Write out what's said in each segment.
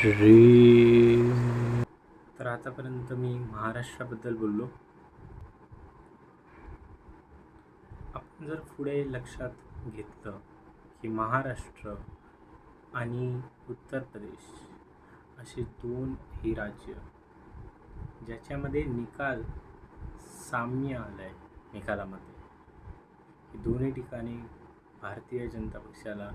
श्री तर आतापर्यंत मी महाराष्ट्राबद्दल बोललो. आपण जर पुढे लक्षात घेतलं की महाराष्ट्र आणि उत्तर प्रदेश असे दोन ही राज्य ज्याच्यामध्ये निकाल साम्य आलं आहे निकालामध्ये दोन्ही ठिकाणी भारतीय जनता पक्षाला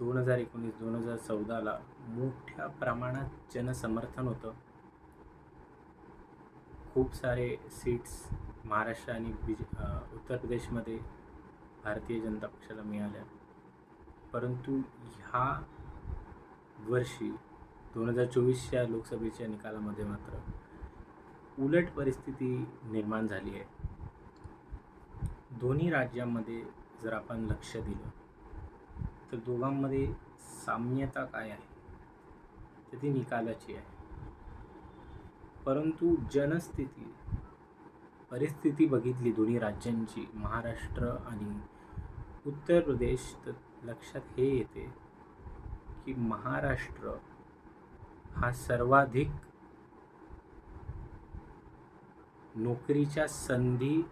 दोन हजार एकोणीस दोन हजार चौदाला मोठ्या प्रमाणात जनसमर्थन होतं. खूप सारे सीट्स महाराष्ट्र आणि बिज उत्तर प्रदेशमध्ये भारतीय जनता पक्षाला मिळाल्या. परंतु ह्या वर्षी दोन हजार चोवीसच्या लोकसभेच्या निकालामध्ये मात्र उलट परिस्थिती निर्माण झाली आहे. दोन्ही राज्यांमध्ये जर आपण लक्ष दिलं तर दोघांमध्ये साम्यता काय आहे? तर ती निकालाची आहे. परंतु जनस्थिती परिस्थिती बघितली दोन्ही राज्यांची महाराष्ट्र आणि उत्तर प्रदेश तर लक्षात हे येते की महाराष्ट्र हा सर्वाधिक नोकरीच्या संधी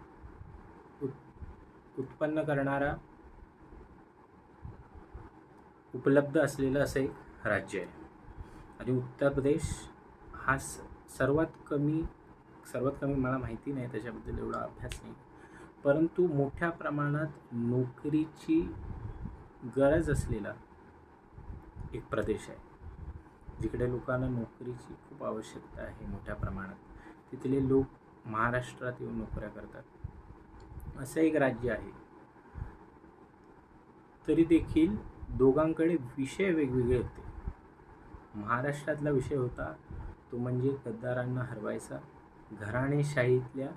उत् उत्पन्न करणारा उपलब्ध असलेलं असं एक राज्य आहे. आणि उत्तर प्रदेश हा स सर्वात कमी सर्वात कमी मला माहिती नाही त्याच्याबद्दल एवढा अभ्यास नाही. परंतु मोठ्या प्रमाणात नोकरीची गरज असलेला एक प्रदेश आहे. जिकडे लोकांना नोकरीची खूप आवश्यकता आहे मोठ्या प्रमाणात. तिथले लोक महाराष्ट्रात येऊन नोकऱ्या करतात. असं एक राज्य आहे. तरी देखील दोघांकडे विषय वेगवेगळे होते. महाराष्ट्रातला विषय होता तो म्हणजे गद्दारांना हरवायचा. घराणेशाहीतल्या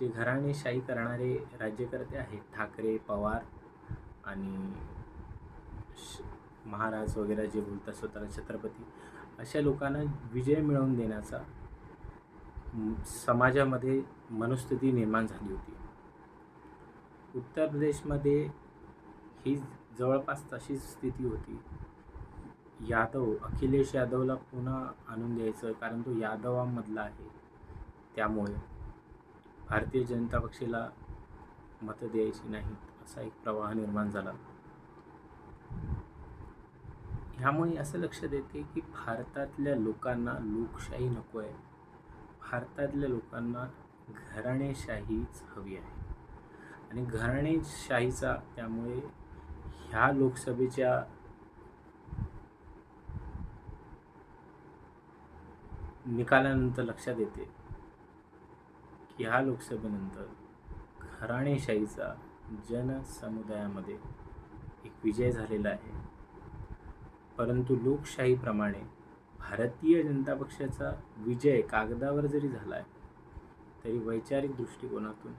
जे घराणेशाही करणारे राज्यकर्ते आहेत ठाकरे पवार आणि श- महाराज वगैरे जे बोलतात स्वतःला छत्रपती अशा लोकांना विजय मिळवून देण्याचा समाजामध्ये मनस्थिती निर्माण झाली होती. उत्तर प्रदेशमध्ये ही जवळपास तशीच स्थिती होती. यादव अखिलेश यादवला पुन्हा आणून द्यायचं कारण तो यादवांमधला आहे. त्यामुळे भारतीय जनता पक्षाला मतं द्यायची नाहीत असा एक प्रवाह निर्माण झाला. ह्यामुळे असं लक्षात येते की भारतातल्या लोकांना लोकशाही नको आहे भारतातल्या लोकांना घराणेशाहीच हवी आहे. आणि घराणेशाहीचा त्यामुळे ह्या लोकसभेच्या निकालानंतर लक्षात येते की ह्या लोकसभेनंतर घराणेशाहीचा जनसमुदायामध्ये एक विजय झालेला आहे. परंतु लोकशाहीप्रमाणे भारतीय जनता पक्षाचा विजय कागदावर जरी झाला आहे तरी वैचारिक दृष्टिकोनातून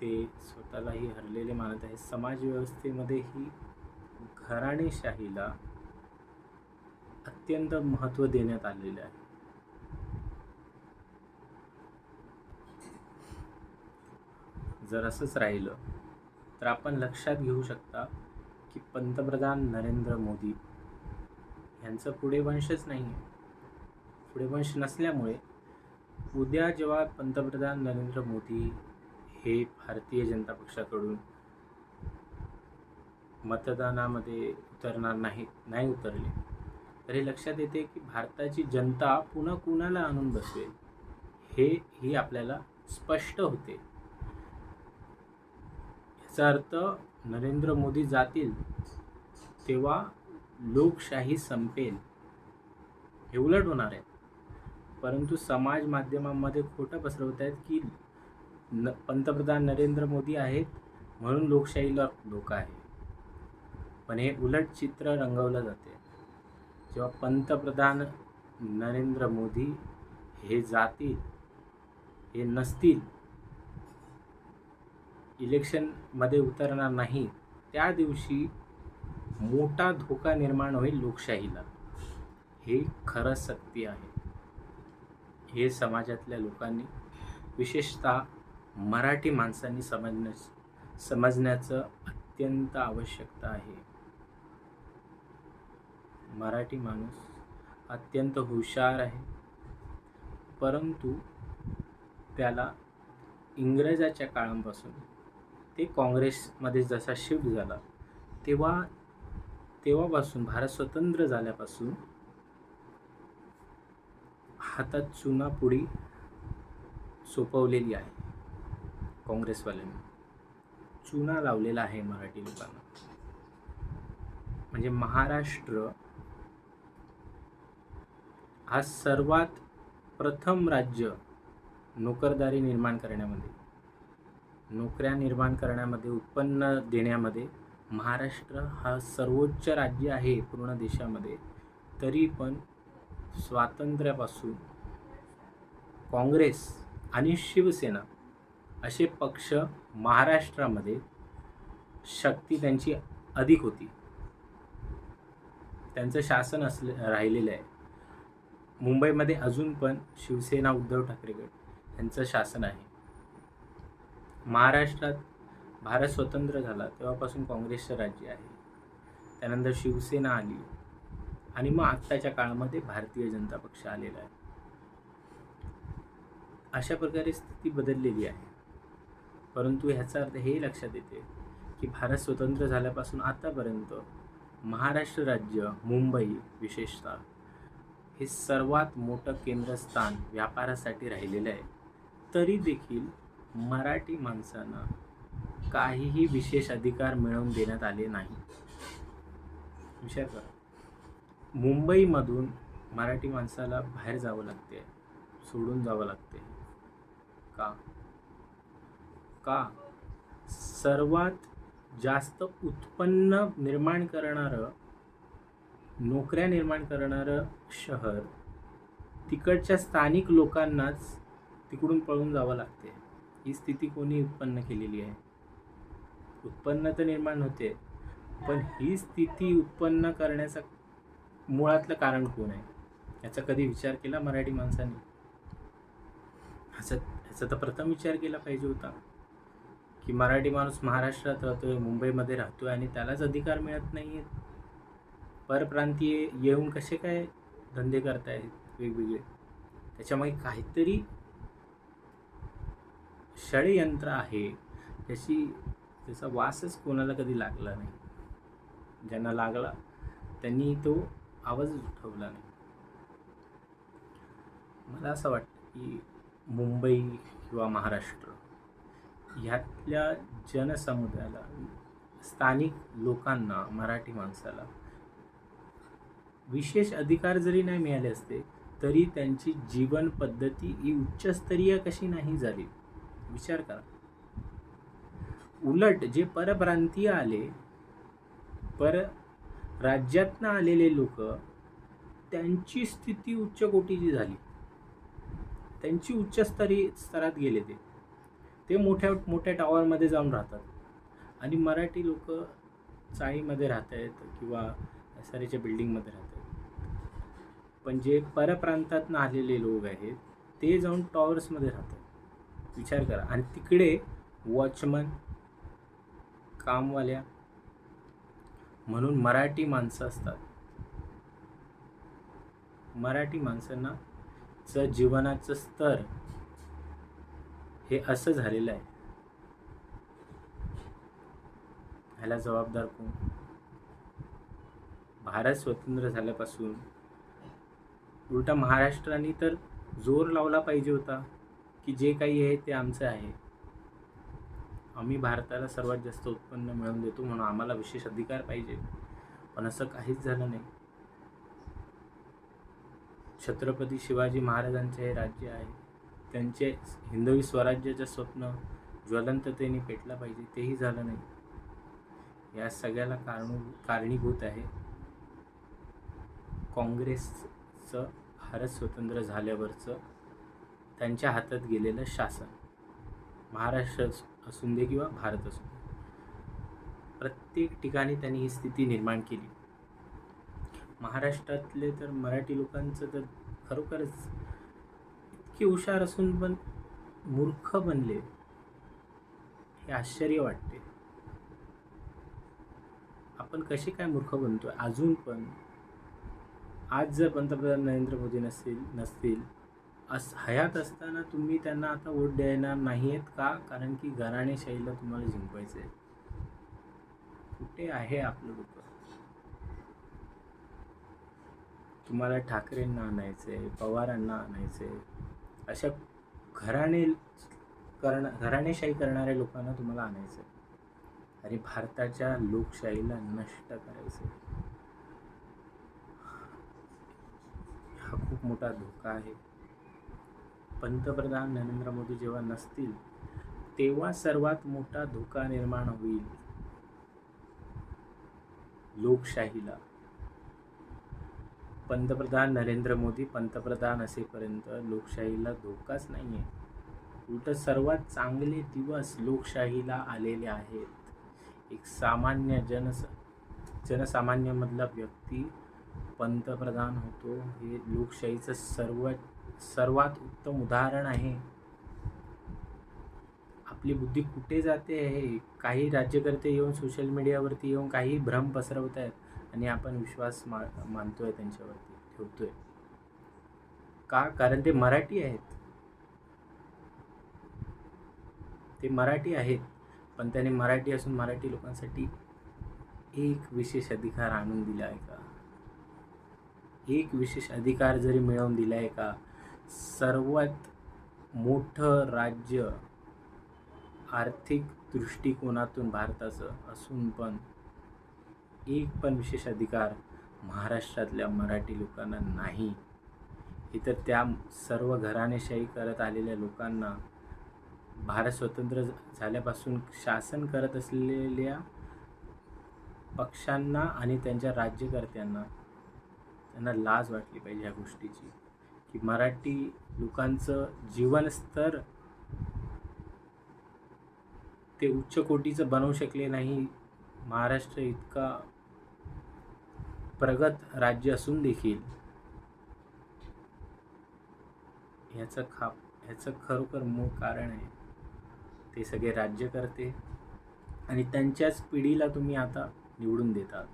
ते स्वतःलाही हरलेले मानत आहे समाजव्यवस्थेमध्येही घराणेशाहीला अत्यंत महत्त्व देण्यात आलेले आहे. जर असंच राहिलं तर आपण लक्षात घेऊ शकता की पंतप्रधान नरेंद्र मोदी यांचं पुढे वंशच नाही आहे पुढे वंश नसल्यामुळे उद्या जेव्हा पंतप्रधान नरेंद्र मोदी हे भारतीय जनता पक्षाकडून मतदानामध्ये उतरणार नाही नाही उतरले. तर हे लक्षात येते की भारताची जनता पुन्हा कुणाला आणून बसवेल? हे ही आपल्याला स्पष्ट होते. याचा अर्थ नरेंद्र मोदी जातील तेव्हा लोकशाही संपेल. हे उलट होणार आहे. परंतु समाज माध्यमांमध्ये खोटं पसरवत आहेत की न पंतप्रधान नरेंद्र मोदी आहेत म्हणून लोकशाहीला धोका आहे. पण हे उलट चित्र रंगवलं जाते. जेव्हा पंतप्रधान नरेंद्र मोदी हे जातील हे नसतील इलेक्शनमध्ये उतरणार नाही त्या दिवशी मोठा धोका निर्माण होईल लोकशाहीला. हे खरं सत्य आहे. हे समाजातल्या लोकांनी विशेषतः मराठी माणसांनी समजण्या समजण्याचं अत्यंत आवश्यकता आहे. मराठी माणूस अत्यंत हुशार आहे. परंतु त्याला इंग्रजाच्या काळापासून ते काँग्रेसमध्ये जसा शिफ्ट झाला तेव्हा तेव्हापासून भारत स्वतंत्र झाल्यापासून हातात चुनापुडी सोपवलेली आहे. काँग्रेसवाल्यांनी. चुना लावलेला आहे मराठी लोकांना म्हणजे महाराष्ट्र हा सर्वात प्रथम राज्य नोकरदारी निर्माण करण्यामध्ये नोकऱ्या निर्माण करण्यामध्ये उत्पन्न देण्यामध्ये महाराष्ट्र हा सर्वोच्च राज्य आहे पूर्ण देशामध्ये. तरी पण स्वातंत्र्यापासून काँग्रेस आणि शिवसेना असे पक्ष महाराष्ट्रामध्ये शक्ती त्यांची अधिक होती. त्यांचं शासन असले राहिलेलं आहे. मुंबईमध्ये अजून पण शिवसेना उद्धव ठाकरे गट यांचं शासन आहे. महाराष्ट्रात भारत स्वतंत्र झाला तेव्हापासून काँग्रेसचं राज्य आहे. त्यानंतर शिवसेना आली. आणि मग आत्ताच्या काळामध्ये भारतीय जनता पक्ष आलेला आहे. अशा प्रकारे स्थिती बदललेली आहे. परंतु ह्याचा अर्थ हे लक्षात येते की भारत स्वतंत्र झाल्यापासून आतापर्यंत महाराष्ट्र राज्य मुंबई विशेषतः हे सर्वात मोठं केंद्रस्थान व्यापारासाठी राहिलेलं आहे. तरी देखील मराठी माणसांना काहीही विशेष अधिकार मिळवून देण्यात आले नाही. विचार करा. मुंबईमधून मराठी माणसाला बाहेर जावं लागते सोडून जावं लागते का? का? सर्वात जास्त उत्पन्न निर्माण करणारं नोकऱ्या निर्माण करणारं शहर तिकडच्या स्थानिक लोकांनाच तिकडून पळून जावं लागते. ही स्थिती कोणी उत्पन्न केलेली आहे? उत्पन्न तर निर्माण होते पण ही स्थिती उत्पन्न करण्याचं मुळातलं कारण कोण आहे? याचा कधी विचार केला मराठी माणसाने? ह्याचा ह्याचा तर प्रथम विचार केला पाहिजे होता. की मराठी माणूस महाराष्ट्रात राहतोय मुंबईमध्ये राहतोय आणि त्यालाच अधिकार मिळत नाही आहेत परप्रांतीय येऊन कसे काय धंदे करतायत वेगवेगळे? त्याच्यामागे काहीतरी षडयंत्र आहे. त्याची त्याचा वासच कोणाला कधी लागला नाही. ज्यांना लागला त्यांनी तो आवाजच उठवला नाही. मला असं वाटतं की मुंबई किंवा महाराष्ट्र ह्यातल्या जनसमुदायाला स्थानिक लोकांना मराठी माणसाला विशेष अधिकार जरी नाही मिळाले असते तरी त्यांची जीवन पद्धती ही उच्चस्तरीय कशी नाही झाली? विचार करा. उलट जे परप्रांतीय आले पर राज्यातनं आलेले लोक त्यांची स्थिती उच्च कोटीची झाली. त्यांची उच्चस्तरी स्तरात गेले ते. ते मोठ्या मोठ्या टॉवरमध्ये जाऊन राहतात. आणि मराठी लोक चाळीमध्ये राहत आहेत किंवा एस आर एच्या बिल्डिंगमध्ये राहत आहेत पण जे परप्रांतातनं आलेले लोक आहेत ते जाऊन टॉवर्समध्ये राहतात. विचार करा. आणि तिकडे वॉचमन कामवाल्या म्हणून मराठी माणसं असतात. मराठी माणसांना च जीवनाचं स्तर हे असं झालेलं आहे. ह्याला जबाबदार कोण? भारत स्वतंत्र झाल्यापासून उलटा महाराष्ट्राने तर जोर लावला पाहिजे होता की जे काही आहे ते आमचं आहे. आम्ही भारताला सर्वात जास्त उत्पन्न मिळवून देतो म्हणून आम्हाला विशेष अधिकार पाहिजे. पण असं काहीच झालं नाही. छत्रपती शिवाजी महाराजांचे हे राज्य आहे. त्यांचे हिंदवी स्वराज्याचं स्वप्न ज्वलंततेने पेटलं पाहिजे तेही झालं नाही. या सगळ्याला कारणू कारणीभूत आहे. काँग्रेसचं भारत स्वतंत्र झाल्यावरचं त्यांच्या हातात गेलेलं शासन. महाराष्ट्र असून दे किंवा भारत असून दे. प्रत्येक ठिकाणी त्यांनी ही स्थिती निर्माण केली. महाराष्ट्रातले तर मराठी लोकांचं तर खरोखरच इतके हुशार असून पण मूर्ख बनले हे आश्चर्य वाटते. आपण कसे काय मूर्ख बनतोय? अजून पण आज जर पंतप्रधान नरेंद्र मोदी नसतील नसतील अस हयात असताना तुम्ही त्यांना आता वोट देणार नाही आहेत का? कारण की घराणेशाहीला तुम्हाला जिंकवायचं आहे कुठे आहे आपलं डोकं? तुम्हाला ठाकरेंना आणायचं आहे पवारांना आणायचं आहे अशा घराणे करण घराणेशाही करणाऱ्या लोकांना तुम्हाला आणायचं आहे आणि भारताच्या लोकशाहीला नष्ट करायचं हा खूप मोठा धोका आहे. पंतप्रधान नरेंद्र मोदी जेव्हा नसतील तेव्हा सर्वात मोठा धोका निर्माण होईल लोकशाहीला. पंतप्रधान नरेंद्र मोदी पंतप्रधान असेपर्यंत लोकशाहीला धोकाच नाही आहे उलट सर्वात चांगले दिवस लोकशाहीला आलेले आहेत. एक सामान्य जनस जनसामान्यमधला व्यक्ती पंतप्रधान होतो हे लोकशाहीचं सर्व सर्वात उत्तम उदाहरण आहे. आपली बुद्धी कुठे जाते? आहे काही राज्यकर्ते येऊन सोशल मीडियावरती येऊन काही भ्रम पसरवत आहेत आणि आपण विश्वास मा मानतो आहे त्यांच्यावरती ठेवतो आहे का? कारण ते मराठी आहेत. ते मराठी आहेत पण त्याने मराठी असून मराठी लोकांसाठी एक विशेष अधिकार आणून दिला आहे का? एक विशेष अधिकार जरी मिळवून दिला आहे का? सर्वात मोठं राज्य आर्थिक दृष्टिकोनातून भारताचं असून पण एक पण विशेष अधिकार महाराष्ट्रातल्या मराठी लोकांना नाही. हे तर त्या सर्व घराणेशाही करत आलेल्या लोकांना भारत स्वतंत्र झाल्यापासून शासन करत असलेल्या पक्षांना आणि त्यांच्या राज्यकर्त्यांना त्यांना लाज वाटली पाहिजे ह्या गोष्टीची. की मराठी लोकांचं जीवनस्तर ते उच्च कोटीचं बनवू शकले नाही महाराष्ट्र इतका प्रगत राज्य असून देखील ह्याचं खाप ह्याचं खरोखर मूळ कारण आहे. ते सगळे राज्य करते आणि त्यांच्याच पिढीला तुम्ही आता निवडून देतात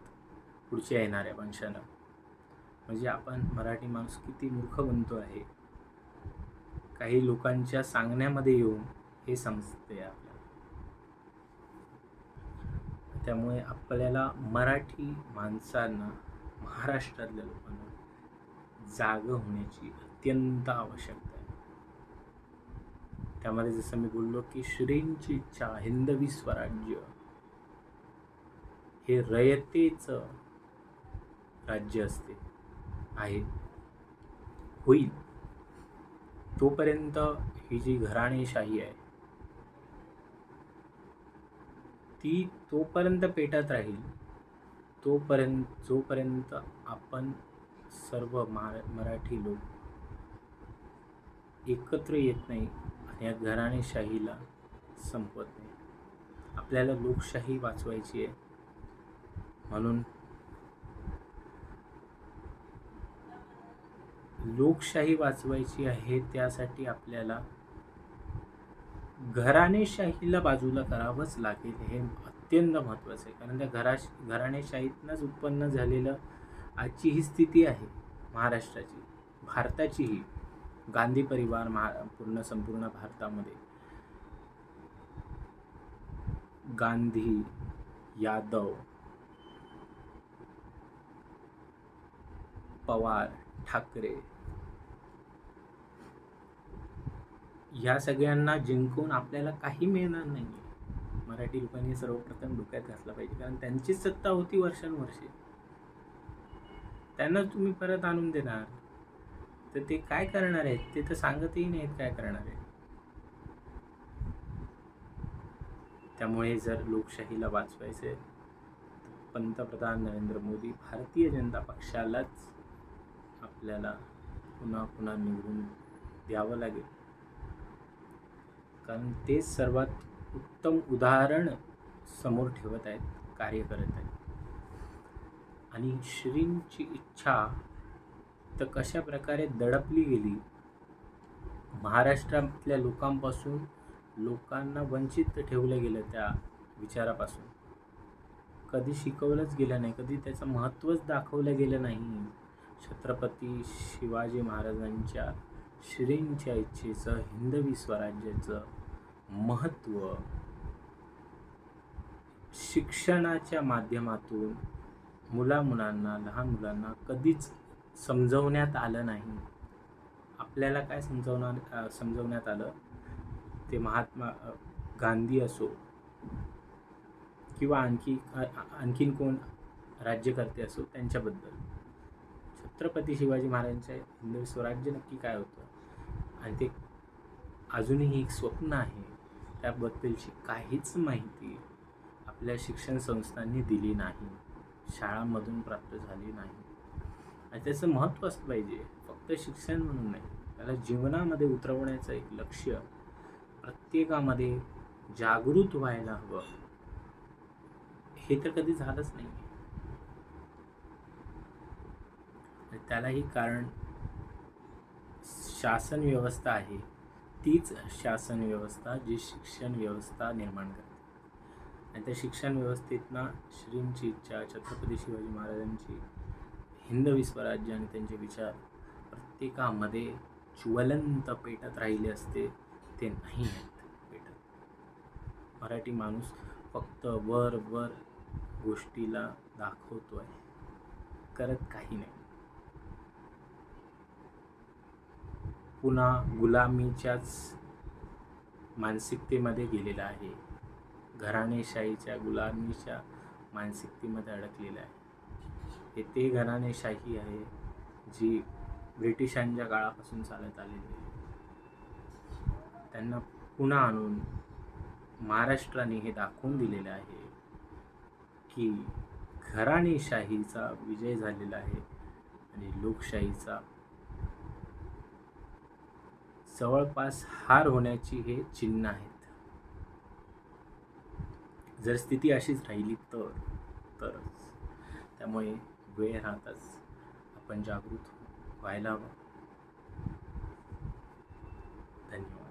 पुढच्या येणाऱ्या वंशानं म्हणजे आपण मराठी माणूस किती मूर्ख बनतो आहे. काही लोकांच्या सांगण्यामध्ये येऊन हे समजते आपल्याला. त्यामुळे आपल्याला मराठी माणसांना महाराष्ट्रातल्या लोकांना जाग होण्याची अत्यंत आवश्यकता आहे. त्यामध्ये जसं मी बोललो की श्रींची इच्छा हिंदवी स्वराज्य हे रयतेचं राज्य असते आहे होईल. तोपर्यंत ही जी घराणेशाही आहे ती तोपर्यंत पेटत राहील. तोपर्यंत जोपर्यंत आपण सर्व महा मराठी लोक एकत्र येत नाही आणि या घराणेशाहीला संपवत नाही. आपल्याला लोकशाही वाचवायची आहे. म्हणून लोकशाही वाचवायची आहे त्यासाठी आपल्याला घराणेशाहीला बाजूला करावंच लागेल हे अत्यंत महत्त्वाचं आहे. कारण त्या घरा घराणेशाहीतनंच उत्पन्न झालेलं आजची ही स्थिती आहे महाराष्ट्राची भारताचीही गांधी परिवार महा पूर्ण संपूर्ण भारतामध्ये. गांधी यादव पवार ठाकरे ह्या सगळ्यांना जिंकून आपल्याला काही मिळणार नाही आहे मराठी लोकांनी सर्वप्रथम डोक्यात घातला पाहिजे कारण त्यांचीच सत्ता होती वर्षानुवर्षे. त्यांना तुम्ही परत आणून देणार. तर ते काय करणार आहेत? ते तर सांगतही नाहीत काय करणार आहेत. त्यामुळे जर लोकशाहीला वाचवायचे पंतप्रधान नरेंद्र मोदी भारतीय जनता पक्षालाच आपल्याला पुन्हा पुन्हा निवडून द्यावं लागेल. कारण ते सर्वात उत्तम उदाहरण समोर ठेवत आहेत कार्य करत आहेत. आणि श्रींची इच्छा तर कशा प्रकारे दडपली गेली? महाराष्ट्रातल्या लोकांपासून लोकांना वंचित ठेवलं गेलं त्या विचारापासून. कधी शिकवलंच गेलं नाही कधी त्याचं महत्त्वच दाखवलं गेलं नाही. छत्रपती शिवाजी महाराजांच्या श्रींच्या इच्छेचं हिंदवी स्वराज्याचं महत्त्व शिक्षणाच्या माध्यमातून मुलामुलांना लहान मुलांना कधीच समजवण्यात आलं नाही. आपल्याला काय समजवणार समजवण्यात आलं? ते महात्मा गांधी असो किंवा आणखी आणखीन कोण राज्यकर्ते असो त्यांच्याबद्दल. छत्रपती शिवाजी महाराजांच्या हिंदवी स्वराज्य नक्की काय होतं? आणि ते अजूनही एक स्वप्न आहे. त्याबद्दलची काहीच माहिती आपल्या शिक्षण संस्थांनी दिली नाही. शाळांमधून प्राप्त झाली नाही. आणि त्याचं महत्त्व असलं पाहिजे. फक्त शिक्षण म्हणून नाही. त्याला जीवनामध्ये उतरवण्याचं एक लक्ष्य प्रत्येकामध्ये जागृत व्हायला हवं. हे तर कधी झालंच नाही त्यालाही कारण शासन व्यवस्था आहे तीच शासन व्यवस्था जी शिक्षण व्यवस्था निर्माण करते. आणि त्या शिक्षण व्यवस्थेतनं श्रींची इच्छा छत्रपती शिवाजी महाराजांची हिंदवी स्वराज्य आणि त्यांचे विचार प्रत्येकामध्ये ज्वलंत पेटत राहिले असते ते नाही आहेत पेटत. मराठी माणूस फक्त वर वर गोष्टीला आहे करत काही नाही. पुन्हा गुलामीच्याच मानसिकतेमध्ये गेलेला आहे. घराणेशाहीच्या गुलामीच्या मानसिकतेमध्ये अडकलेला आहे. हे ते घराणेशाही आहे जी ब्रिटिशांच्या काळापासून चालत आलेली आहे. त्यांना पुन्हा आणून महाराष्ट्राने हे दाखवून दिलेलं आहे की घराणेशाहीचा विजय झालेला आहे आणि लोकशाहीचा जवळपास हार होण्याची हे चिन्ह आहेत. जर स्थिती अशीच राहिली तर तरच. त्यामुळे वेळ राहताच आपण जागृत व्हायला हवं. धन्यवाद.